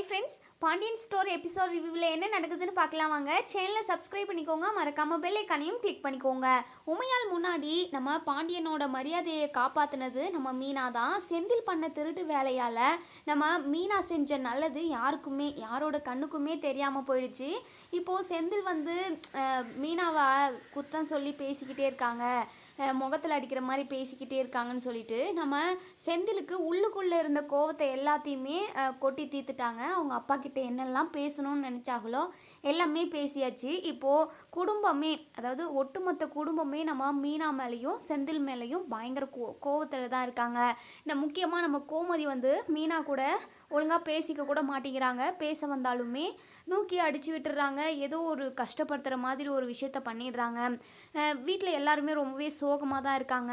Hi friends Pandian store episode ரிவ்யூவில் என்ன நடக்குதுன்னு பார்க்கலாம் வாங்க. சேனலை சப்ஸ்கிரைப் பண்ணிக்கோங்க மறக்காமல் பெல் ஐக்கானையும் கிளிக் பண்ணிக்கோங்க. உமையால் முன்னாடி நம்ம பாண்டியனோட மரியாதையை காப்பாற்றினது நம்ம மீனா தான். செந்தில் பண்ண திருட்டு வேலையால் நம்ம மீனா செஞ்ச நல்லது யாருக்குமே யாரோட கண்ணுக்குமே தெரியாமல் போயிடுச்சு. இப்போது செந்தில் வந்து மீனாவை குத்தம் சொல்லி பேசிக்கிட்டே இருக்காங்க. முகத்தில் அடிக்கிற மாதிரி பேசிக்கிட்டே இருக்காங்கன்னு சொல்லிட்டு நம்ம செந்திலுக்கு உள்ளுக்குள்ளே இருந்த கோவத்தை எல்லாத்தையுமே கொட்டி தீர்த்துட்டாங்க. அவங்க அப்பா கிட்ட என்னெல்லாம் பேசணும்னு நினச்சாங்களோ எல்லாமே பேசியாச்சு. இப்போது குடும்பமே அதாவது ஒட்டுமொத்த குடும்பமே நம்ம மீனா மேலேயும் செந்தில் மேலேயும் பயங்கர கோ கோவத்தில் தான் இருக்காங்க. இந்த முக்கியமாக நம்ம கோமதி வந்து மீனா கூட ஒழுங்காக பேசிக்க கூட மாட்டேங்கிறாங்க. பேச வந்தாலுமே நூக்கி அடித்து விட்டுறாங்க. ஏதோ ஒரு கஷ்டப்படுத்துகிற மாதிரி ஒரு விஷயத்த பண்ணிடுறாங்க. வீட்டில் எல்லாருமே ரொம்பவே சோகமாக தான் இருக்காங்க.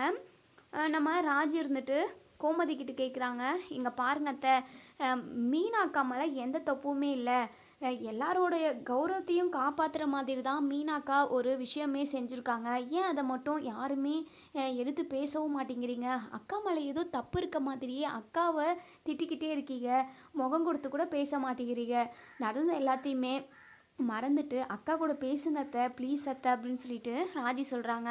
நம்ம ராஜ் இருந்துட்டு கோமதி கிட்ட கேட்குறாங்க இங்கே பாருங்க அத்தை. அஹ் மேலே எந்த தப்புமே இல்லை. எல்லாரோடைய கௌரவத்தையும் காப்பாற்றுற மாதிரி தான் மீனாக்கா ஒரு விஷயமே செஞ்சுருக்காங்க. ஏன் அதை மட்டும் யாருமே எடுத்து பேசவும் மாட்டேங்கிறீங்க? அக்கா மேலே ஏதோ தப்பு இருக்க மாதிரியே அக்காவை திட்டிக்கிட்டே இருக்கீங்க. முகம் கொடுத்து கூட பேச மாட்டேங்கிறீங்க. நடந்த எல்லாத்தையுமே மறந்துட்டு அக்கா கூட பேசுங்க அத்தை ப்ளீஸ் அத்தை அப்படின்னு சொல்லிட்டு ராஜி சொல்கிறாங்க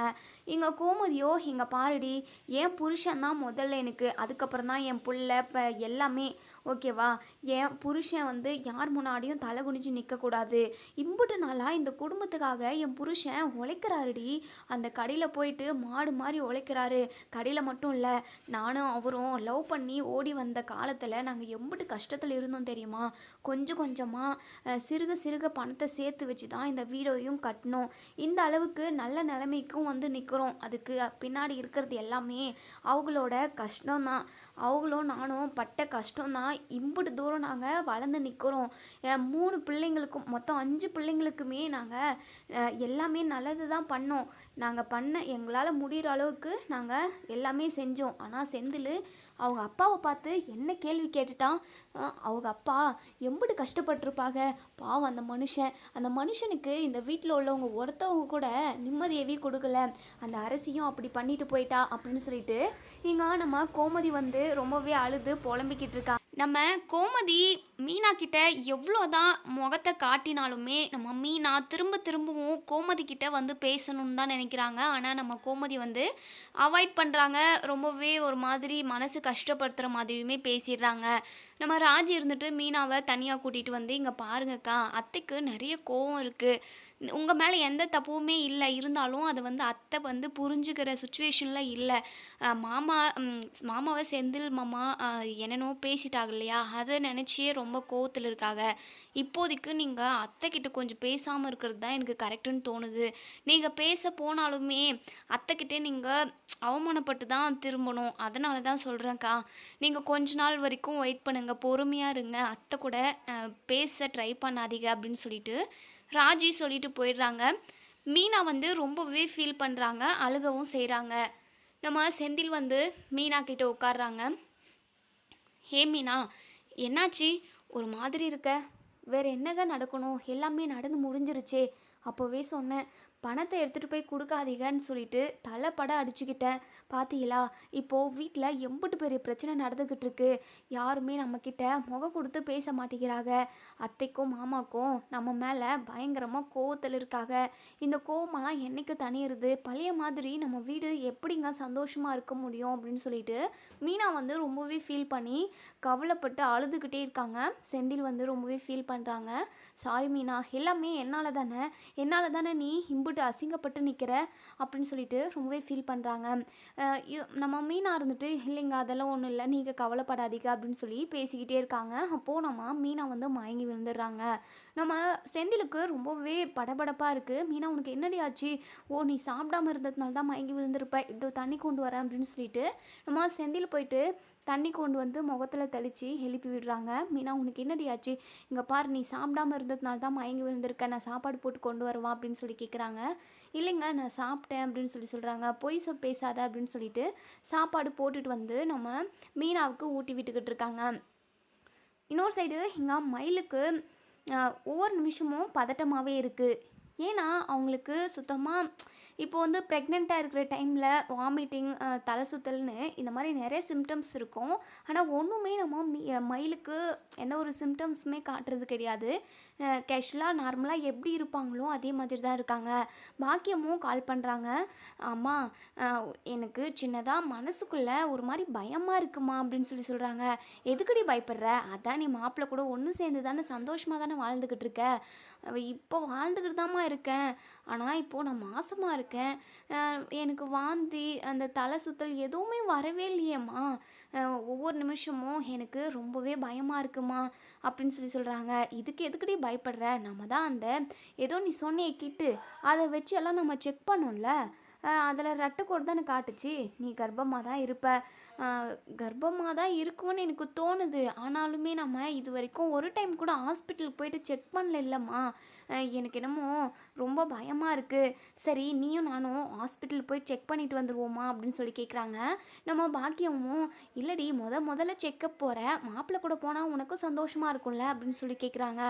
எங்கள் கோமதியோ எங்கள் பாருடி என் புருஷன் தான் முதல்ல எனக்கு அதுக்கப்புறம் தான் என் புள்ள இப்போ எல்லாமே ஓகேவா என் புருஷன் வந்து யார் முன்னாடியும் தலை குனிஞ்சு நிற்கக்கூடாது இம்புட்டு நாளாக இந்த குடும்பத்துக்காக என் புருஷன் உழைக்கிறாருடி. அந்த கடையில் போயிட்டு மாடு மாதிரி உழைக்கிறாரு. கடையில் மட்டும் இல்லை நானும் அவரும் லவ் பண்ணி ஓடி வந்த காலத்தில் நாங்கள் எம்புட்டு கஷ்டத்தில் இருந்தோம் தெரியுமா? கொஞ்சம் கொஞ்சமாக சிறுக சிறுக பணத்தை சேர்த்து வச்சு தான் இந்த வீடையும் கட்டினோம். இந்த அளவுக்கு நல்ல நிலைமைக்கும் வந்து நிற்கிறோம் அதுக்கு பின்னாடி இருக்கிறது எல்லாமே அவங்களோட கஷ்டம்தான். அவங்களும் நானும் பட்ட கஷ்டம்தான். இம்புட்டு தூரம் நாங்கள் வளர்ந்து நிற்கிறோம் மூணு பிள்ளைங்களுக்கும் மொத்தம் அஞ்சு பிள்ளைங்களுக்குமே நாங்கள் எல்லாமே நல்லது தான் பண்ணோம். நாங்கள் பண்ண எங்களால் முடிகிற அளவுக்கு நாங்கள் எல்லாமே செஞ்சோம். ஆனால் செந்தில் அவங்க அப்பாவை பார்த்து என்ன கேள்வி கேட்டுட்டான்? அவங்க அப்பா எம்பிட்டு கஷ்டப்பட்டிருப்பாங்க? பாவம் அந்த மனுஷன். அந்த மனுஷனுக்கு இந்த வீட்டில் உள்ளவங்க ஒருத்தவங்க கூட நிம்மதியவே கொடுக்கல. அந்த அரசியும் அப்படி பண்ணிட்டு போயிட்டா அப்படின்னு சொல்லிட்டு இங்க நம்ம கோமதி வந்து ரொம்பவே அழுது புலம்பிக்கிட்டு இருக்கா. நம்ம கோமதி மீனா கிட்ட எவ்வளோ தான் முகத்தை காட்டினாலுமே நம்ம மீனா திரும்ப திரும்பவும் கோமதி கிட்ட வந்து பேசணும்னு தான் நினைக்கிறாங்க. ஆனால் நம்ம கோமதி வந்து அவாய்ட் பண்ணுறாங்க ரொம்பவே ஒரு மாதிரி மனசு கஷ்டப்படுத்துகிற மாதிரியுமே பேசிடுறாங்க. நம்ம ராஜி இருந்துட்டு மீனாவை தனியாக கூட்டிகிட்டு வந்து இங்கே பாருங்கக்கா அத்தைக்கு நிறைய கோவம் இருக்குது உங்கள் மேலே எந்த தப்புமே இல்லை. இருந்தாலும் அதை வந்து அத்தை வந்து புரிஞ்சுக்கிற சுச்சுவேஷனில் இல்லை. மாமா ம், மாமாவை செந்தில் மாமா அஹ், என்னென்னோ பேசிட்டாங்க இல்லையா? அதை நினச்சியே ரொம்ப கோவத்தில் இருக்காங்க. இப்போதைக்கு நீங்கள் அத்தைக்கிட்ட கொஞ்சம் பேசாமல் இருக்கிறது தான் எனக்கு கரெக்டுன்னு தோணுது. நீங்கள் பேச போனாலுமே அத்தைக்கிட்டே நீங்கள் அவமானப்பட்டு தான் திரும்பணும். அதனால தான் சொல்கிறேன்க்கா நீங்கள் கொஞ்ச நாள் வரைக்கும் வெயிட் பண்ணுங்கள் பொறுமையாக இருங்க. அத்தை கூட பேச ட்ரை பண்ணாதீங்க அப்படின்னு சொல்லிட்டு ராஜி சொல்லிட்டு போயிடுறாங்க. மீனா வந்து ரொம்பவே ஃபீல் பண்ணுறாங்க அழுகவும் செய்கிறாங்க நம்ம செந்தில் வந்து மீனா கிட்ட உட்காடுறாங்க ஹே மீனா என்னாச்சு? ஒரு மாதிரி இருக்க. வேறு என்னங்க நடக்கணும்? எல்லாமே நடந்து முடிஞ்சிருச்சே. அப்போவே சொன்னேன் பணத்தை எடுத்துகிட்டு போய் கொடுக்காதீங்கன்னு சொல்லிட்டு தலைப்பட அடிச்சுக்கிட்டேன். பார்த்தீங்களா இப்போது வீட்டில் எம்பிட்டு பெரிய பிரச்சனை நடந்துக்கிட்டு இருக்கு யாருமே நம்மக்கிட்ட முகம் கொடுத்து பேச மாட்டேங்கிறாங்க. அத்தைக்கும் மாமாக்கும் நம்ம மேலே பயங்கரமாக கோவத்தில் இருக்காங்க. இந்த கோவமெல்லாம் என்னைக்கு தனியிருது பழைய மாதிரி நம்ம வீடு எப்படிங்க சந்தோஷமாக இருக்க முடியும் அப்படின்னு சொல்லிட்டு மீனா வந்து ரொம்பவே ஃபீல் பண்ணி கவலைப்பட்டு அழுதுகிட்டே இருக்காங்க. செந்தில் வந்து ரொம்பவே ஃபீல் பண்ணுறாங்க சாரி மீனா எல்லாமே என்னால் தானே என்னால் தானே நீ இம்புட்டு அசிங்கப்பட்டு நிற்கிற அப்படின்னு சொல்லிட்டு ரொம்பவே ஃபீல் பண்ணுறாங்க நம்ம மீனாக இருந்துட்டு இல்லைங்க அதெல்லாம் ஒன்றும் இல்லை நீங்கள் கவலைப்படாதீங்க அப்படின்னு சொல்லி பேசிக்கிட்டே இருக்காங்க. அப்போது நம்ம மீனா வந்து மயங்கி விழுந்துடுறாங்க. நம்ம செந்திலுக்கு ரொம்பவே படபடப்பாக இருக்குது மீனா உனக்கு என்னடி ஆச்சு? ஓ நீ சாப்பிடாம இருந்ததுனால தான் மயங்கி விழுந்திருப்ப. இதோ தண்ணி கொண்டு வரேன் அப்படின்னு சொல்லிட்டு நம்ம செந்தில் போயிட்டு தண்ணி கொண்டு வந்து முகத்தில் தெளித்து எழுப்பி விடுறாங்க. மீனா உனக்கு என்னடி ஆச்சு? இங்கே பாரு நீ சாப்பிடாம இருந்ததுனால தான் மயங்கி விழுந்திருக்க. நான் சாப்பாடு போட்டு கொண்டு வருவா அப்படின்னு சொல்லி கேட்குறாங்க இல்லைங்க நான் சாப்பிட்டேன் அப்படின்னு சொல்லி சொல்கிறாங்க பொய் சொ பேசாத அப்படின்னு சொல்லிட்டு சாப்பாடு போட்டுட்டு வந்து நம்ம மீனாவுக்கு ஊட்டி விட்டுக்கிட்டு இருக்காங்க. இன்னொரு சைடு இங்கே மயிலுக்கு ஒவ்வொரு நிமிஷமும் பதட்டமாகவே இருக்குது ஏன்னா அவங்களுக்கு சுத்தமாக இப்போ வந்து ப்ரெக்னெண்ட்டாக இருக்கிற டைமில் வாமிட்டிங் தலை சுத்தல்னு இந்த மாதிரி நிறைய சிம்டம்ஸ் இருக்கும். ஆனால் ஒன்றுமே நம்ம மி மயிலுக்கு எந்த ஒரு சிம்டம்ஸுமே காட்டுறது கிடையாது. கேஷுவலாக நார்மலாக எப்படி இருப்பாங்களோ அதே மாதிரி தான் இருக்காங்க. பாக்கியமும் கால் பண்ணுறாங்க அம்மா எனக்கு சின்னதாக மனசுக்குள்ளே ஒரு மாதிரி பயமாக இருக்குமா அப்படின்னு சொல்லி சொல்கிறாங்க எதுக்குடி பயப்படுற? அதான் நீ மாப்பிள்ளை கூட ஒன்று சேர்ந்து தானே சந்தோஷமாக தானே வாழ்ந்துக்கிட்டு இருக்க. இப்போ வாழ்ந்துக்கிட்டு தாம்மா இருக்கேன். ஆனால் இப்போது நான் மாசமாக இருக்கேன். எனக்கு வாந்தி அந்த தலை சுத்தல் எதுவுமே வரவே இல்லையேம்மா. ஒவ்வொரு நிமிஷமும் எனக்கு ரொம்பவே பயமாக இருக்குமா? அப்படின்னு சொல்லி சொல்கிறாங்க இதுக்கு எதுக்குடி பயப்படுற? நம்ம தான் அந்த ஏதோ நீ சொன்னிய கிட்டு அதை வச்சு எல்லாம் நம்ம செக் பண்ணோம்ல? அதில் ரட்டக்கோடு தானே காட்டுச்சு. நீ கர்ப்பமாக தான் இருப்ப. கர்ப்பமாக தான் இருக்கும்னு எனக்கு தோணுது. ஆனாலுமே நம்ம இது வரைக்கும் ஒரு டைம் கூட ஹாஸ்பிட்டலுக்கு போயிட்டு செக் பண்ணல இல்லைம்மா எனக்கு என்னமோ ரொம்ப பயமாக இருக்குது சரி நீயும் நானும் ஹாஸ்பிட்டல் போய் செக் பண்ணிட்டு வந்துடுவோமா அப்படின்னு சொல்லி கேட்குறாங்க நம்ம பாக்கியமும் இல்லடி முத முதல்ல செக்கப் போகிற மாப்பிள்ளை கூட போனால் உனக்கும் சந்தோஷமாக இருக்கும்ல அப்படின்னு சொல்லி கேட்குறாங்க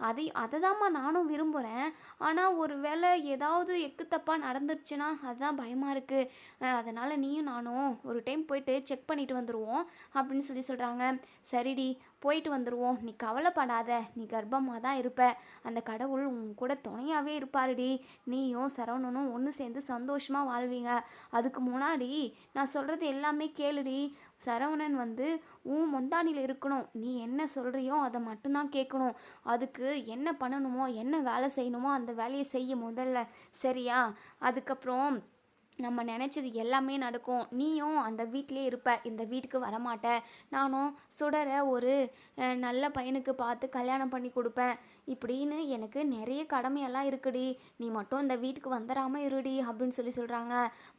அதை அதை தாம்மா நானும் விரும்புகிறேன் ஆனால் ஒரு வேளை ஏதாவது எக்கு தப்பாக நடந்துருச்சுன்னா அதுதான் பயமாக இருக்குது அதனால் நீயும் நானும் ஒரு டைம் போயிட்டு செக் செக் பண்ணிட்டு வந்துடுவோம் அப்படின்னு சொல்லி சொல்கிறாங்க சரிடி போயிட்டு வந்துடுவோம் நீ கவலைப்படாத. நீ கர்ப்பமாக தான் இருப்ப. அந்த கடவுள் உன் கூட துணையாகவே இருப்பாருடி. நீயும் சரவணனும் ஒன்று சேர்ந்து சந்தோஷமாக வாழ்வீங்க. அதுக்கு முன்னாடி நான் சொல்கிறது எல்லாமே கேளுடி. சரவணன் வந்து உன் மொந்தானியில் இருக்கணும். நீ என்ன சொல்கிறியோ அதை மட்டும்தான் கேட்கணும். அதுக்கு என்ன பண்ணணுமோ என்ன வேலை செய்யணுமோ அந்த வேலையை செய்ய முதல்ல. சரியா? அதுக்கப்புறம் நம்ம நினச்சது எல்லாமே நடக்கும். நீயும் அந்த வீட்டிலே இருப்ப. இந்த வீட்டுக்கு வரமாட்ட. நானும் சுடரை ஒரு நல்ல பையனுக்கு பார்த்து கல்யாணம் பண்ணி கொடுப்பேன். இப்படின்னு எனக்கு நிறைய கடமையெல்லாம் இருக்குடி. நீ மட்டும் இந்த வீட்டுக்கு வந்துடாமல் இருடி அப்படின்னு சொல்லி சொல்கிறாங்க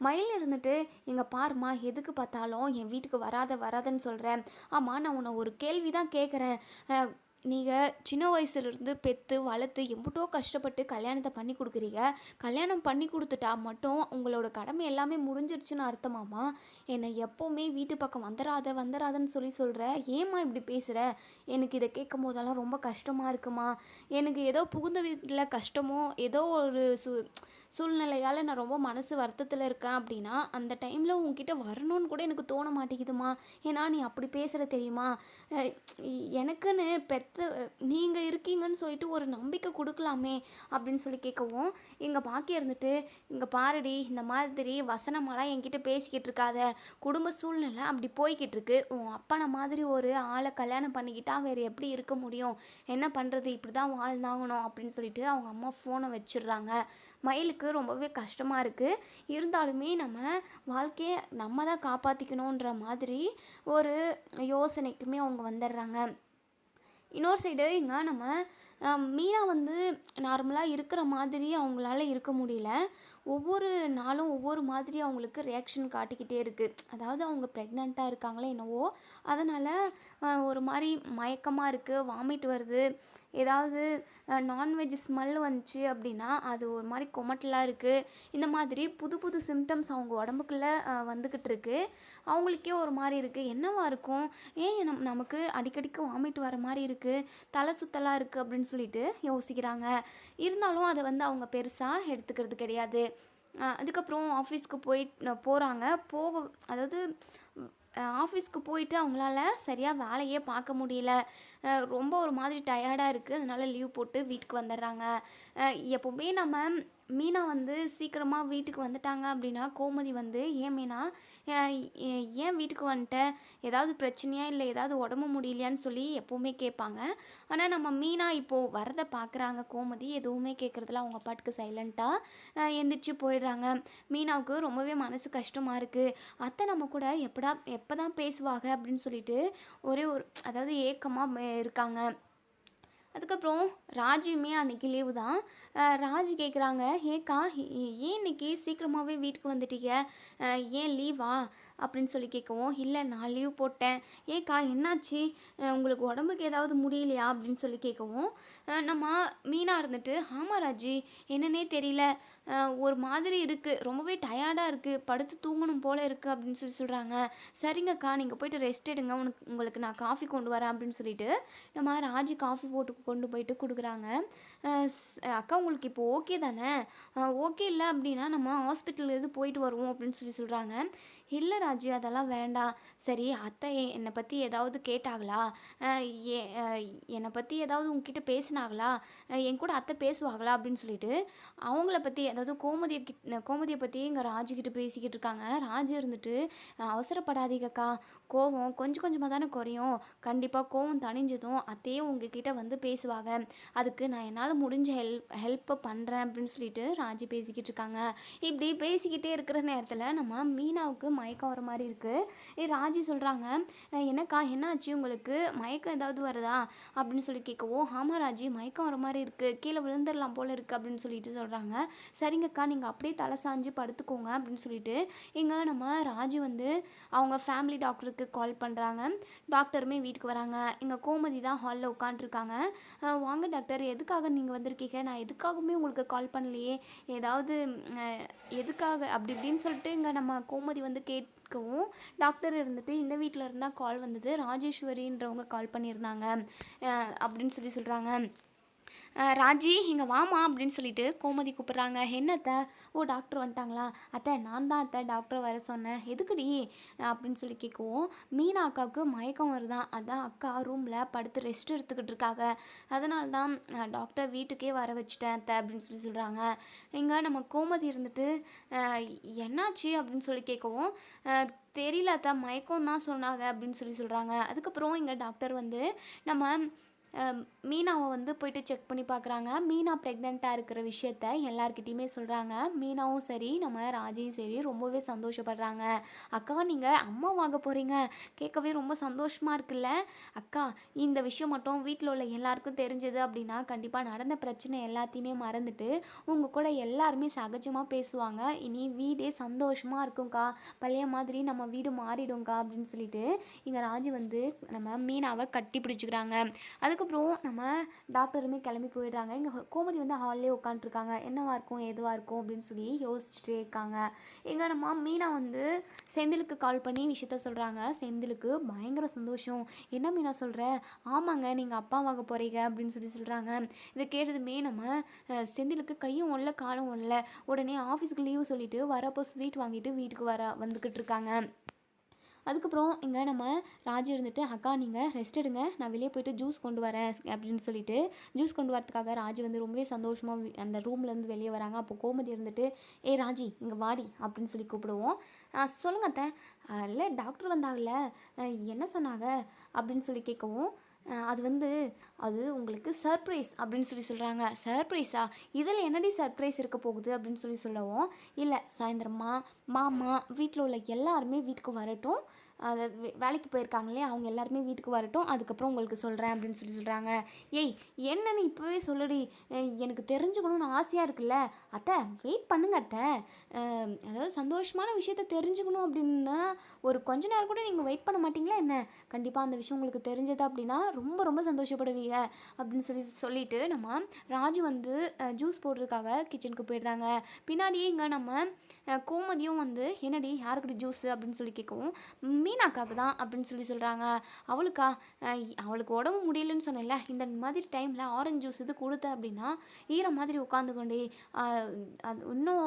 மயில் இருந்துட்டு இங்கே பாருமா எதுக்கு பார்த்தாலும் என் வீட்டுக்கு வராத வராதன்னு சொல்கிறேன் ஆமாம் நான் உன்னை ஒரு கேள்வி தான் கேட்குறேன் நீங்கள் சின்ன வயசுலேருந்து பெற்று வளர்த்து எம்பட்டோ கஷ்டப்பட்டு கல்யாணத்தை பண்ணி கொடுக்குறீங்க. கல்யாணம் பண்ணி கொடுத்துட்டா மட்டும் உங்களோட கடமை எல்லாமே முடிஞ்சிருச்சுன்னு அர்த்தமாமா என்னை எப்போவுமே வீட்டு பக்கம் வந்துடாத வந்துடாதன்னு சொல்லி சொல்கிற ஏம்மா இப்படி பேசுகிற எனக்கு இதை கேட்கும் போதெல்லாம் ரொம்ப கஷ்டமாக இருக்குமா? எனக்கு ஏதோ புகுந்த வீட்டில் கஷ்டமோ ஏதோ ஒரு சு சூழ்நிலையால் நான் ரொம்ப மனசு வருத்தத்தில் இருக்கேன் அப்படின்னா அந்த டைமில் உங்ககிட்ட வரணும்னு கூட எனக்கு தோண மாட்டேங்குதுமா? ஏன்னா நீ அப்படி பேசுகிற தெரியுமா? எனக்குன்னு பெத்த நீங்கள் இருக்கீங்கன்னு சொல்லிட்டு ஒரு நம்பிக்கை கொடுக்கலாமே அப்படின்னு சொல்லி கேட்கவும் எங்கள் பாக்கி இருந்துட்டு இங்கே பாருடி இந்த மாதிரி வசனமெல்லாம் என்கிட்ட பேசிக்கிட்டு இருக்காத. குடும்ப சூழ்நிலை அப்படி போய்கிட்டு இருக்கு. உன் அப்பனை மாதிரி ஒரு ஆளை கல்யாணம் பண்ணிக்கிட்டா வேறு எப்படி இருக்க முடியும்? என்ன பண்ணுறது இப்படி தான் வாழ்ந்தாங்கணும் அப்படின்னு சொல்லிட்டு அவங்க அம்மா ஃபோனை வச்சிடுறாங்க. மயிலுக்கு ரொம்பவே கஷ்டமாக இருக்குது இருந்தாலுமே நம்ம வாழ்க்கையை நம்ம தான் காப்பாற்றிக்கணுன்ற மாதிரி ஒரு யோசனைக்குமே அவங்க வந்துடுறாங்க. இன்னொரு சைடு இங்கே நம்ம மீனா வந்து நார்மலாக இருக்கிற மாதிரி அவங்களால இருக்க முடியல. ஒவ்வொரு நாளும் ஒவ்வொரு மாதிரி அவங்களுக்கு ரியாக்ஷன் காட்டிக்கிட்டே இருக்குது அதாவது அவங்க ப்ரெக்னெண்ட்டாக இருக்காங்களே என்னவோ அதனால் ஒரு மாதிரி மயக்கமாக இருக்குது வாமிட் வருது. ஏதாவது நான்வெஜ் ஸ்மெல் வந்துச்சு அப்படின்னா அது ஒரு மாதிரி கொமட்டலாக இருக்குது இந்த மாதிரி புது புது சிம்டம்ஸ் அவங்க உடம்புக்குள்ளே வந்துக்கிட்டு இருக்குது அவங்களுக்கே ஒரு மாதிரி இருக்குது என்னவா இருக்கும்? ஏன் நம் நமக்கு அடிக்கடிக்கு வாமிட் வர மாதிரி இருக்குது தலை சுத்தலாக இருக்குது அப்படின்னு சொல்லிட்டு யோசிக்கிறாங்க. இருந்தாலும் அதை வந்து அவங்க பெருசாக எடுத்துக்கிறது கிடையாது. அதுக்கப்புறம் ஆஃபீஸ்க்கு போய் போகிறாங்க போக அதாவது ஆஃபீஸ்க்கு போயிட்டு அவங்களால சரியாக வேலையே பார்க்க முடியல. ரொம்ப ஒரு மாதிரி டயர்டாக இருக்குது அதனால லீவ் போட்டு வீட்டுக்கு வந்துடுறாங்க. எப்போவுமே நம்ம மீனா வந்து சீக்கிரமாக வீட்டுக்கு வந்துட்டாங்க அப்படின்னா கோமதி வந்து ஏன் மீனா ஏன் வீட்டுக்கு வந்துட்ட? ஏதாவது பிரச்சனையா இல்லை ஏதாவது உடம்பு முடியலையான்னு சொல்லி எப்போவுமே கேட்பாங்க. ஆனால் நம்ம மீனா இப்போது வரதை பார்க்குறாங்க கோமதி எதுவுமே கேட்குறதுல அவங்க பாட்டுக்கு சைலண்ட்டாக எந்திரிச்சு போயிடுறாங்க. மீனாவுக்கு ரொம்பவே மனசு கஷ்டமாக இருக்குது அத்தை நம்ம கூட எப்படா எப்போ தான் பேசுவாங்க அப்படின்னு சொல்லிட்டு ஒரே ஒரு அதாவது ஏக்கமாக இருக்காங்க. அதுக்கப்புறம் ராஜுமே அன்றைக்கி லீவு தான். ராஜு கேட்குறாங்க ஏக்கா ஏன் இன்னைக்கு சீக்கிரமாகவே வீட்டுக்கு வந்துட்டீங்க? ஏன் லீவா அப்படின்னு சொல்லி கேட்கவும் இல்லை நான் லீவ் போட்டேன். ஏக்கா என்னாச்சு? உங்களுக்கு உடம்புக்கு ஏதாவது முடியலையா? அப்படின்னு சொல்லி கேட்கவும் நம்ம மீனாக இருந்துட்டு ஆமாம் ராஜி என்னன்னே தெரியல. ஒரு மாதிரி இருக்குது ரொம்பவே டயர்டாக இருக்குது படுத்து தூங்கணும் போல் இருக்குது அப்படின்னு சொல்லி சொல்கிறாங்க சரிங்கக்கா நீங்கள் போயிட்டு ரெஸ்ட் எடுங்க. உனக்கு உங்களுக்கு நான் காஃபி கொண்டு வரேன். அப்படின்னு சொல்லிட்டு நம்ம ராஜி காஃபி போட்டு கொண்டு போயிட்டு கொடுக்குறாங்க. அக்கா உங்களுக்கு இப்போ ஓகே தானே? ஓகே இல்லை அப்படின்னா நம்ம ஹாஸ்பிட்டல்லேருந்து போயிட்டு வருவோம் அப்படின்னு சொல்லி சொல்கிறாங்க இல்லை ராஜி அதெல்லாம் வேண்டாம். சரி அத்தை என்னை பற்றி ஏதாவது கேட்டாங்களா? ஏ- என்னை பற்றி ஏதாவது உங்ககிட்ட பேசினாங்களா? என் கூட அத்தை பேசுவாங்களா? அப்படின்னு சொல்லிட்டு அவங்கள பற்றி அதாவது கோமதியை கிட் கோமதியை பற்றி இங்கே ராஜுக்கிட்ட பேசிக்கிட்டு இருக்காங்க. ராஜு இருந்துட்டு அவசரப்படாதீங்கக்கா கோவம் கொஞ்சம் கொஞ்சமாக தானே குறையும். கண்டிப்பாக கோவம் தணிஞ்சதும் அத்தையே உங்ககிட்ட வந்து பேசுவாங்க. அதுக்கு நான் என்னால் முடிஞ்ச ஹெல்ப் ஹெல்ப்பை பண்ணுறேன் அப்படின்னு சொல்லிட்டு ராஜி பேசிக்கிட்டு இருக்காங்க. இப்படி பேசிக்கிட்டே இருக்கிற நேரத்தில் நம்ம மீனாவுக்கு மயக்கம் வர மாதிரி இருக்குது ராஜி சொல்கிறாங்க என்னக்கா என்னாச்சு உங்களுக்கு? மயக்கம் ஏதாவது வருதா? அப்படின்னு சொல்லி கேட்கவோ ஆமாம் ராஜி மயக்கம் வர மாதிரி இருக்குது கீழே விழுந்துடலாம் போல் இருக்குது அப்படின்னு சொல்லிட்டு சொல்கிறாங்க சரிங்கக்கா நீங்கள் அப்படியே தலை சாஞ்சு படுத்துக்கோங்க அப்படின்னு சொல்லிட்டு இங்கே நம்ம ராஜி வந்து அவங்க ஃபேமிலி டாக்டருக்கு கால் பண்ணுறாங்க டாக்டருமே வீட்டுக்கு வராங்க. இங்கே கோமதி தான் ஹாலில் உட்காந்துருக்காங்க வாங்க டாக்டர் எதுக்காக நீங்கள் வந்திருக்கீங்க. நான் எதுக்காகவுமே உங்களுக்கு கால் பண்ணலையே. ஏதாவது எதுக்காக? அப்படி இப்படின்னு சொல்லிட்டு இங்கே நம்ம கோமதி வந்து கேட்கவும் டாக்டர் இருந்துட்டு இந்த வீட்டில் இருந்தால் கால் வந்தது. ராஜேஸ்வரின்றவங்க கால் பண்ணியிருந்தாங்க. அப்படின்னு சொல்லி சொல்கிறாங்க ராஜி இங்கே வாமா அப்படின்னு சொல்லிட்டு கோமதி கூப்பிட்றாங்க. என்ன அத்தை? ஓ டாக்டர் வந்துட்டாங்களா? அத்தை நான் தான் அத்தை டாக்டர் வர சொன்னேன். எதுக்குடி? அப்படின்னு சொல்லி கேட்கவும் மீனா அக்காவுக்கு மயக்கம் வருதான் அதான் அக்கா ரூமில் படுத்து ரெஸ்ட் எடுத்துக்கிட்டு இருக்காங்க. அதனால தான் டாக்டர் வீட்டுக்கே வர வச்சுட்டேன் அத்தை அப்படின்னு சொல்லி சொல்கிறாங்க இங்கே நம்ம கோமதி இருந்துட்டு என்னாச்சு? அப்படின்னு சொல்லி கேட்கவும் தெரியல அத்தா மயக்கம் தான் சொன்னாங்க அப்படின்னு சொல்லி சொல்கிறாங்க அதுக்கப்புறம் இங்கே டாக்டர் வந்து நம்ம மீனாவை வந்து போயிட்டு செக் பண்ணி பார்க்குறாங்க மீனா ப்ரெக்னெண்ட்டாக இருக்கிற விஷயத்த எல்லாருக்கிட்டேயுமே சொல்கிறாங்க மீனாவும் சரி நம்ம ராஜையும் சரி ரொம்பவே சந்தோஷப்படுறாங்க. அக்கா நீங்கள் அம்மா வாங்க போகிறீங்க கேட்கவே ரொம்ப சந்தோஷமாக இருக்குல்ல? அக்கா இந்த விஷயம் மட்டும் வீட்டில் உள்ள எல்லாருக்கும் தெரிஞ்சது அப்படின்னா கண்டிப்பாக நடந்த பிரச்சனை எல்லாத்தையுமே மறந்துட்டு உங்கள் கூட எல்லாருமே சகஜமாக பேசுவாங்க. இனி வீடே சந்தோஷமாக இருக்கும்க்கா. பழைய மாதிரி நம்ம வீடு மாறிடும்க்கா அப்படின்னு சொல்லிட்டு இங்கே ராஜி வந்து நம்ம மீனாவை கட்டி பிடிச்சிக்கிறாங்க. அதுக்கப்புறம் நம்ம டாக்டருமே கிளம்பி போயிடுறாங்க. இங்கே கோமதி வந்து ஹால்லே உட்காந்துருக்காங்க என்னவா இருக்கும் எதுவாக இருக்கும் அப்படின்னு சொல்லி யோசிச்சுட்டே இருக்காங்க. எங்கள் நம்ம மீனா வந்து செந்திலுக்கு கால் பண்ணி விஷயத்த சொல்கிறாங்க செந்திலுக்கு பயங்கர சந்தோஷம். என்ன மீனா சொல்கிற ஆமாங்க நீங்கள் அப்பா வாங்க போகிறீங்க அப்படின்னு சொல்லி சொல்கிறாங்க இதை கேட்டதுமே நம்ம செந்திலுக்கு கையும் ஒல்ல காலும் ஒல்ல. உடனே ஆஃபீஸ்க்கு லீவு சொல்லிவிட்டு வரப்போ ஸ்வீட் வாங்கிட்டு வீட்டுக்கு வர வந்துக்கிட்டு இருக்காங்க. அதுக்கப்புறம் இங்கே நம்ம ராஜு இருந்துட்டு அக்கா நீங்கள் ரெஸ்ட் எடுங்க. நான் வெளியே போயிட்டு ஜூஸ் கொண்டு வரேன் அப்படின்னு சொல்லிட்டு ஜூஸ் கொண்டு வரதுக்காக ராஜு வந்து ரொம்பவே சந்தோஷமாக அந்த ரூம்லேருந்து வெளியே வராங்க. அப்போ கோமதி இருந்துட்டு ஏ ராஜி இங்கே வாடி அப்படின்னு சொல்லி கூப்பிடுவோம். சொல்லுங்க அத்தை. இல்லை டாக்டர் வந்தாங்கல்ல. என்ன சொன்னாங்க? அப்படின்னு சொல்லி கேட்கவும் அது வந்து அது உங்களுக்கு சர்ப்ரைஸ் அப்படின்னு சொல்லி சொல்கிறாங்க சர்ப்ரைஸா இதில் என்னடி சர்ப்ரைஸ் இருக்க போகுது அப்படின்னு சொல்லி சொல்லவும் இல்லை சாயந்தரமா மாமா வீட்டில் உள்ள எல்லாருமே வீட்டுக்கு வரட்டும். அதை வே- வேலைக்கு போயிருக்காங்களே அவங்க எல்லாருமே வீட்டுக்கு வரட்டும். அதுக்கப்புறம் உங்களுக்கு சொல்கிறேன் அப்படின்னு சொல்லி சொல்கிறாங்க ஏய் என்னன்னு இப்போவே சொல்லுடி. எனக்கு தெரிஞ்சுக்கணும்னு ஆசையாக இருக்குல்ல. அத்தை வெயிட் பண்ணுங்க அத்தை. அதாவது சந்தோஷமான விஷயத்த தெரிஞ்சுக்கணும் அப்படின்னா ஒரு கொஞ்ச நேரம் கூட நீங்கள் வெயிட் பண்ண மாட்டீங்களா என்ன? கண்டிப்பாக அந்த விஷயம் உங்களுக்கு தெரிஞ்சது அப்படின்னா ரொம்ப ரொம்ப சந்தோஷப்படுவீங்க அப்படின்னு சொல்லி சொல்லிட்டு நம்ம ராஜு வந்து ஜூஸ் போடுறதுக்காக கிச்சனுக்கு போயிடுறாங்க. பின்னாடியே இங்கே நம்ம கோமதியும் வந்து என்னடி யாருக்கிட்ட ஜூஸ் அப்படின்னு சொல்லி கேட்கவும் மீனாக்காக்கு தான் அப்படின்னு சொல்லி சொல்கிறாங்க அவளுக்கா அவளுக்கு உடம்பு முடியலன்னு சொன்னேன்ல இந்த மாதிரி டைமில் ஆரஞ்சு ஜூஸ் இது கொடுத்த அப்படின்னா ஈர மாதிரி உட்காந்துக்கொண்டு அது இன்னும்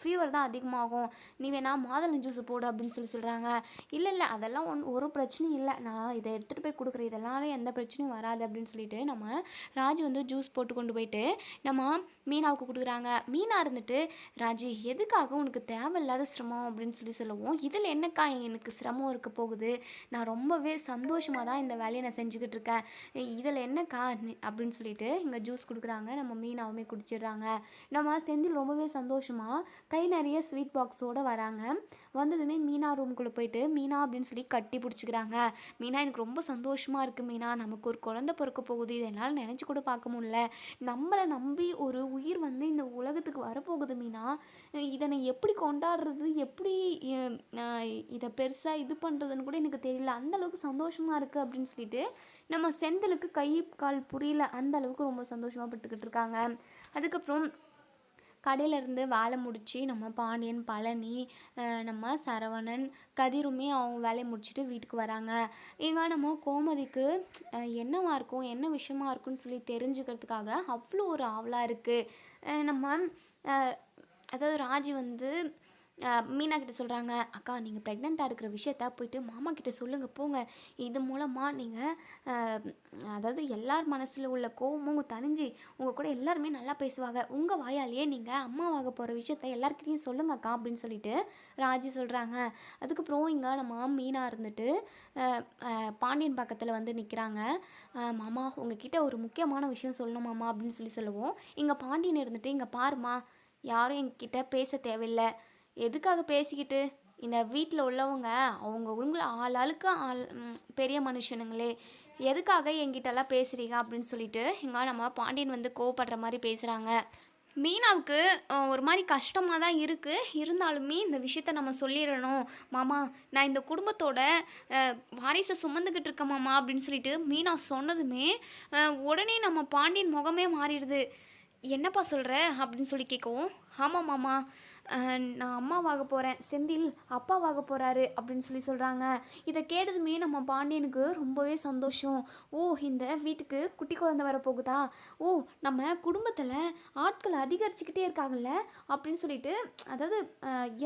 ஃபீவர் தான் அதிகமாகும். நீ வேணா மாதுளம் ஜூஸ் போடு அப்படின்னு சொல்லி சொல்கிறாங்க இல்லை இல்லை அதெல்லாம் ஒன் ஒரு பிரச்சனையும் இல்லை. நான் இதை எடுத்துகிட்டு போய் கொடுக்குற இதெல்லாம் எந்த பிரச்சனையும் வராது அப்படின்னு சொல்லிட்டு நம்ம ராஜு வந்து ஜூஸ் போட்டு கொண்டு போயிட்டு நம்ம மீனாவுக்கு கொடுக்குறாங்க. மீனா இருந்துட்டு ராஜி எதுக்காக உனக்கு தேவையில்லாத சிரமம்? அப்படின்னு சொல்லி சொல்லுவோம் இதில் என்னக்கா எனக்கு சிரமம் சந்தோஷமும் இருக்க போகுது. நான் ரொம்பவே சந்தோஷமாக தான் இந்த வேலையை நான் செஞ்சுக்கிட்டு இருக்கேன். இதில் என்னக்கா நீ- அப்படின்னு சொல்லிட்டு இங்கே ஜூஸ் கொடுக்குறாங்க. நம்ம மீனாவுமே குடிச்சிடுறாங்க. நம்ம செந்தில் ரொம்பவே சந்தோஷமாக கை நிறைய ஸ்வீட் பாக்ஸோடு வராங்க. வந்ததுமே மீனா ரூம்குள்ளே போயிட்டு மீனா அப்படின்னு சொல்லி கட்டி பிடிச்சிக்கிறாங்க. மீனா எனக்கு ரொம்ப சந்தோஷமாக இருக்குது மீனா. நமக்கு ஒரு குழந்தை பிறக்க போகுது. இதை என்னால் நினச்சி கூட பார்க்க முடியல. நம்மளை நம்பி ஒரு உயிர் வந்து இந்த உலகத்துக்கு வரப்போகுது மீனா. இதை நான் எப்படி கொண்டாடுறது? எப்படி இதை பெருசாக இது இது பண்ணுறதுன்னு கூட எனக்கு தெரியல. அந்தளவுக்கு சந்தோஷமாக இருக்குது அப்படின்னு சொல்லிட்டு நம்ம செந்திலுக்கு கை கால் புரியல. அந்த அளவுக்கு ரொம்ப சந்தோஷமாக பட்டுக்கிட்டு இருக்காங்க. அதுக்கப்புறம் கடையில இருந்து வேலை முடித்து நம்ம பாண்டியன் பழனி நம்ம சரவணன் கதிருமே அவங்க வேலையை முடிச்சுட்டு வீட்டுக்கு வராங்க. இங்க நம்ம கோமதிக்கு என்னவாக என்னவா இருக்கும் என்ன விஷயமா இருக்குன்னு சொல்லி தெரிஞ்சுக்கிறதுக்காக அவ்வளோ ஒரு ஆவலாக இருக்குது நம்ம அதாவது ராஜி வந்து மீனா கிட்ட சொல்கிறாங்க அக்கா நீங்கள் ப்ரெக்னெண்ட்டாக இருக்கிற விஷயத்த போயிட்டு மாமா கிட்ட சொல்லுங்கள் போங்க. இது மூலமாக நீங்கள் அதாவது எல்லார் மனசில் உள்ள கோபமும் தனிஞ்சு உங்கள் கூட எல்லாருமே நல்லா பேசுவாங்க. உங்கள் வாயாலேயே நீங்கள் அம்மாவாக போகிற விஷயத்த எல்லாருக்கிட்டையும் சொல்லுங்க அக்கா அப்படின்னு சொல்லிட்டு ராஜி சொல்கிறாங்க அதுக்கப்புறம் இங்கே நம்ம மீனா இருந்துட்டு பாண்டியன் பக்கத்தில் வந்து நிற்கிறாங்க மாமா உங்ககிட்ட ஒரு முக்கியமான விஷயம் சொல்லணும் மாமா அப்படின்னு சொல்லி சொல்லுவோம். இங்கே பாண்டியன் இருந்துட்டு இங்கே பாருமா யாரும் எங்ககிட்ட பேச தேவையில்லை. எதுக்காக பேசிக்கிட்டு? இந்த வீட்டில் உள்ளவங்க அவங்க உங்களை ஆள் ஆளுக்கு ஆள் பெரிய மனுஷனுங்களே. எதுக்காக என்கிட்டலாம் பேசுகிறீங்க அப்படின்னு சொல்லிட்டு இங்கே நம்ம பாண்டியன் வந்து கோவப்படுற மாதிரி பேசுகிறாங்க மீனாவுக்கு ஒரு மாதிரி கஷ்டமாக தான் இருக்குது இருந்தாலுமே இந்த விஷயத்த நம்ம சொல்லிடணும். மாமா நான் இந்த குடும்பத்தோட வாரிசை சுமந்துக்கிட்டு இருக்கேன் மாமா அப்படின்னு சொல்லிட்டு மீனா சொன்னதுமே உடனே நம்ம பாண்டியன் முகமே மாறிடுது. என்னப்பா சொல்கிற அப்படின்னு சொல்லி கேட்கவும் ஆமாம் மாமா. நான் அம்மாவாக போகிறேன் செந்தில் அப்பாவாக போகிறாரு அப்படின்னு சொல்லி சொல்கிறாங்க இதை கேட்டதுமே நம்ம பாண்டியனுக்கு ரொம்பவே சந்தோஷம். ஓ இந்த வீட்டுக்கு குட்டி குழந்தை வரப்போகுதா? ஓ நம்ம குடும்பத்தில் ஆட்கள் அதிகரிச்சுக்கிட்டே இருக்காங்கல்ல? அப்படின்னு சொல்லிட்டு அதாவது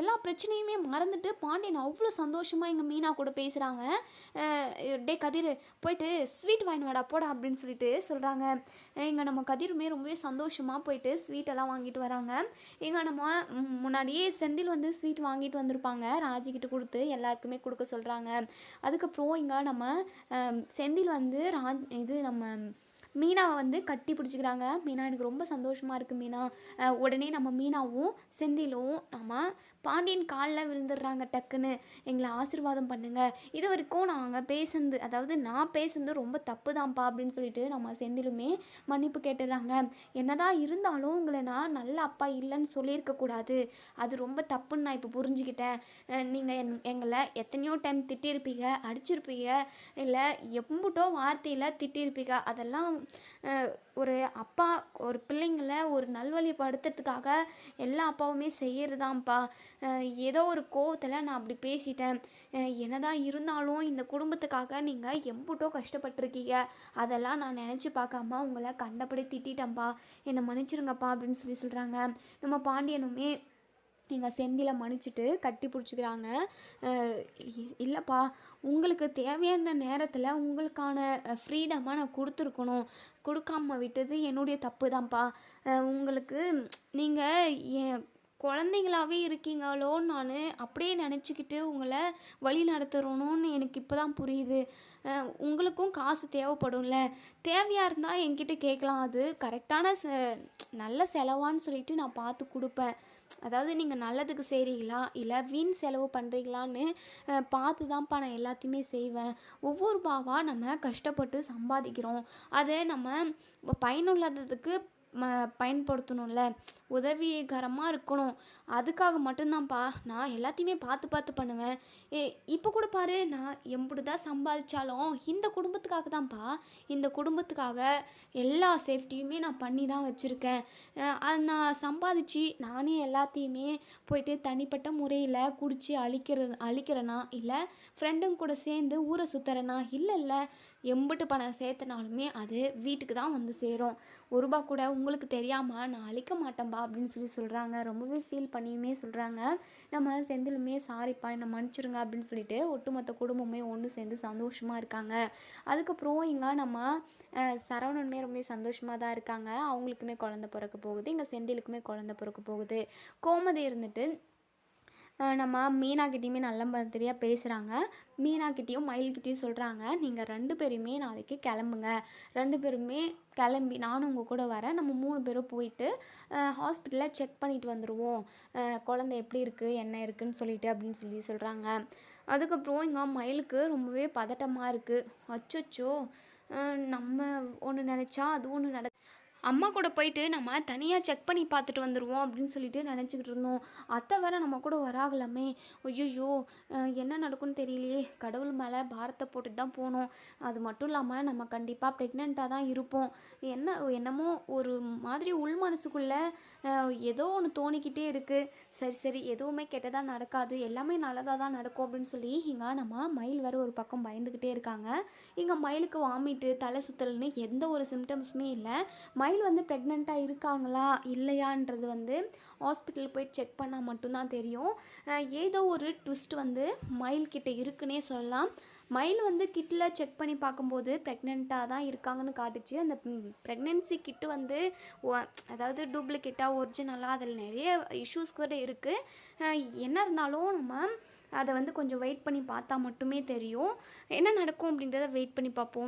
எல்லா பிரச்சனையுமே மறந்துட்டு பாண்டியன் அவ்வளோ சந்தோஷமாக எங்கள் மீனா கூட பேசுகிறாங்க டே கதிர் போயிட்டு ஸ்வீட் வாங்கி வாடா போடா அப்படின்னு சொல்லிட்டு சொல்கிறாங்க இங்கே நம்ம கதிருமே ரொம்பவே சந்தோஷமாக போயிட்டு ஸ்வீட்டெல்லாம் வாங்கிட்டு வராங்க. எங்கள் நம்ம முன்னாடியே செந்தில் வந்து ஸ்வீட் வாங்கிட்டு வந்திருப்பாங்க. ராஜிக்கிட்ட கொடுத்து எல்லாருக்குமே கொடுக்க சொல்கிறாங்க அதுக்கப்புறம் இங்கே நம்ம செந்தில் வந்து ராஜ் இது நம்ம மீனாவை வந்து கட்டி பிடிச்சிக்கிறாங்க. மீனா எனக்கு ரொம்ப சந்தோஷமாக இருக்குது மீனா. உடனே நம்ம மீனாவும் செந்திலும் நம்ம பாண்டியன் காலில் விழுந்துடுறாங்க டக்குன்னு. எங்களை ஆசீர்வாதம் பண்ணுங்கள் இது வரைக்கும் நாங்கள் பேசுனது அதாவது நான் பேசுனது ரொம்ப தப்பு தான்ப்பா அப்படின்னு சொல்லிட்டு நம்ம செந்திலுமே மன்னிப்பு கேட்டுடுறாங்க. என்னதான் இருந்தாலும் உங்களை நான் நல்ல அப்பா இல்லைன்னு சொல்லியிருக்கக்கூடாது அது ரொம்ப தப்புன்னு நான் இப்போ புரிஞ்சுக்கிட்டேன். நீங்கள் என் எங்களை எத்தனையோ டைம் திட்டியிருப்பீங்க அடிச்சிருப்பீங்க இல்லை எம்புட்டோ வார்த்தையில் திட்டியிருப்பீங்க. அதெல்லாம் ஒரு அப்பா ஒரு பிள்ளைங்கள ஒரு நல்வழிப்படுத்துறதுக்காக எல்லா அப்பாவுமே செய்யறதாம்ப்பா. ஏதோ ஒரு கோவத்தில் நான் அப்படி பேசிட்டேன். என்னதான் இருந்தாலும் இந்த குடும்பத்துக்காக நீங்கள் எம்புட்டோ கஷ்டப்பட்டிருக்கீங்க. அதெல்லாம் நான் நினச்சி பார்க்காம உங்களை கண்டபடி திட்டிட்டேன்ப்பா. என்னை மன்னிச்சிருங்கப்பா அப்படின்னு சொல்லி சொல்கிறாங்க நம்ம பாண்டியனுமே எங்கள் செந்தில மன்னிச்சிட்டு கட்டி பிடிச்சிக்கிறாங்க. இல்லைப்பா உங்களுக்கு தேவையான நேரத்தில் உங்களுக்கான ஃப்ரீடமாக நான் கொடுத்துருக்கணும். கொடுக்காம விட்டது என்னுடைய தப்பு தான்ப்பா உங்களுக்கு நீங்கள் என் குழந்தைங்களாவே இருக்கீங்களோன்னு நான் அப்படியே நினச்சிக்கிட்டு உங்களை வழி நடத்துகிறோன்னு எனக்கு இப்போ தான் புரியுது உங்களுக்கும் காசு தேவைப்படும்ல. தேவையாக இருந்தால் என்கிட்ட கேட்கலாம். அது கரெக்டான ச நல்ல செலவான்னு சொல்லிட்டு நான் பார்த்து கொடுப்பேன். அதாவது நீங்கள் நல்லதுக்கு செய்கிறீங்களா இல்லை வீண் செலவு பண்ணுறீங்களான்னு பார்த்து தான்ப்பா நான் எல்லாத்தையுமே செய்வேன். ஒவ்வொரு ரூபாவா நம்ம கஷ்டப்பட்டு சம்பாதிக்கிறோம். அதை நம்ம பயனுள்ளதுக்கு ம பயன்படுத்தணும்ல. உதவிகரமாக இருக்கணும். அதுக்காக மட்டும்தான்ப்பா நான் எல்லாத்தையுமே பார்த்து பார்த்து பண்ணுவேன். ஏ இப்போ கூட பாரு நான் எம்புடு தான் சம்பாதிச்சாலும் இந்த குடும்பத்துக்காக தான்ப்பா இந்த குடும்பத்துக்காக எல்லா சேஃப்டியுமே நான் பண்ணி தான் வச்சுருக்கேன் அது நான் சம்பாதிச்சு நானே எல்லாத்தையுமே போயிட்டு தனிப்பட்ட முறையில் குடித்து அழிக்கிற அழிக்கிறேனா? இல்லை ஃப்ரெண்டுங்க கூட சேர்ந்து ஊரை சுற்றுறேனா இல்லை இல்லை எம்பிட்டு பணம் சேர்த்தனாலுமே அது வீட்டுக்கு தான் வந்து சேரும். ஒரு ரூபா கூட உங்களுக்கு தெரியாமல் நான் அழிக்க மாட்டேன்பா. அப்படின்னு சொல்லி சொல்கிறாங்க ரொம்பவே ஃபீல் பண்ணியுமே சொல்கிறாங்க நம்ம செந்திலுமே சாரிப்பா என்னை மன்னிச்சிருங்க அப்படின்னு சொல்லிட்டு ஒட்டுமொத்த குடும்பமே ஒன்று சேர்ந்து சந்தோஷமாக இருக்காங்க. அதுக்கப்புறம் இங்கே நம்ம சரவணனுமே ரொம்ப சந்தோஷமாக தான் இருக்காங்க. அவங்களுக்குமே குழந்த பிறக்க போகுது. இங்கே செந்திலுக்குமே குழந்த பிறக்க போகுது. கோமதி இருந்துட்டு நம்ம மீனாக்கிட்டேயுமே நல்ல மாதிரியாக பேசுகிறாங்க மீனாக்கிட்டேயும் மயில்கிட்டேயும் சொல்கிறாங்க நீங்கள் ரெண்டு பேருமே நாளைக்கு கிளம்புங்க. ரெண்டு பேருமே கிளம்பி நானும் உங்கள் கூட வரேன். நம்ம மூணு பேரும் போயிட்டு ஹாஸ்பிட்டலில் செக் பண்ணிட்டு வந்துடுவோம் குழந்தை எப்படி இருக்குது என்ன இருக்குன்னு சொல்லிட்டு அப்படின்னு சொல்லி சொல்கிறாங்க அதுக்கப்புறம் இங்கே மயிலுக்கு ரொம்பவே பதட்டமாக இருக்குது அச்சோச்சோ! நம்ம ஒன்று நினச்சா அது ஒன்று நட அம்மா கூட போயிட்டு நம்ம தனியாக செக் பண்ணி பார்த்துட்டு வந்துடுவோம் அப்படின்னு சொல்லிட்டு நினச்சிக்கிட்டு இருந்தோம். அத்தை வேற நம்ம கூட வராகலாமே. ஐயோ என்ன நடக்கும்னு தெரியலையே. கடவுள் மேலே பாரத்தை போட்டு தான் போனோம். அது மட்டும் இல்லாமல் நம்ம கண்டிப்பாக ப்ரெக்னெண்ட்டாக தான் இருப்போம். என்ன என்னமோ ஒரு மாதிரி உள் மனசுக்குள்ளே ஏதோ ஒன்று தோணிக்கிட்டே இருக்குது சரி சரி எதுவுமே கெட்டதாக நடக்காது. எல்லாமே நல்லதாக தான் நடக்கும் அப்படின்னு சொல்லி இங்கே நம்ம மயில் வேறு ஒரு பக்கம் பயந்துக்கிட்டே இருக்காங்க. இங்கே மயிலுக்கு வாமிட்டு தலை சுத்தல்னு எந்த ஒரு சிம்டம்ஸுமே இல்லை. மயில் வந்து ப்ரெக்னெண்ட்டாக இருக்காங்களா இல்லையான்றது வந்து ஹாஸ்பிட்டல் போய் செக் பண்ணால் மட்டும்தான் தெரியும். ஏதோ ஒரு ட்விஸ்ட் வந்து மயில் கிட்ட இருக்குன்னே சொல்லலாம். மயில் வந்து கிட்டில் செக் பண்ணி பார்க்கும்போது ப்ரெக்னெண்ட்டாக தான் இருக்காங்கன்னு காட்டுச்சு. அந்த ப்ரெக்னென்சி கிட்டு வந்து அதாவது டூப்ளிகேட்டாக ஒரிஜினலாக அதில் நிறைய இஷ்யூஸ் கூட இருக்குது என்ன இருந்தாலும் நம்ம அதை வந்து கொஞ்சம் வெயிட் பண்ணி பார்த்தா மட்டுமே தெரியும். என்ன நடக்கும் அப்படின்றத வெயிட் பண்ணி பார்ப்போம்.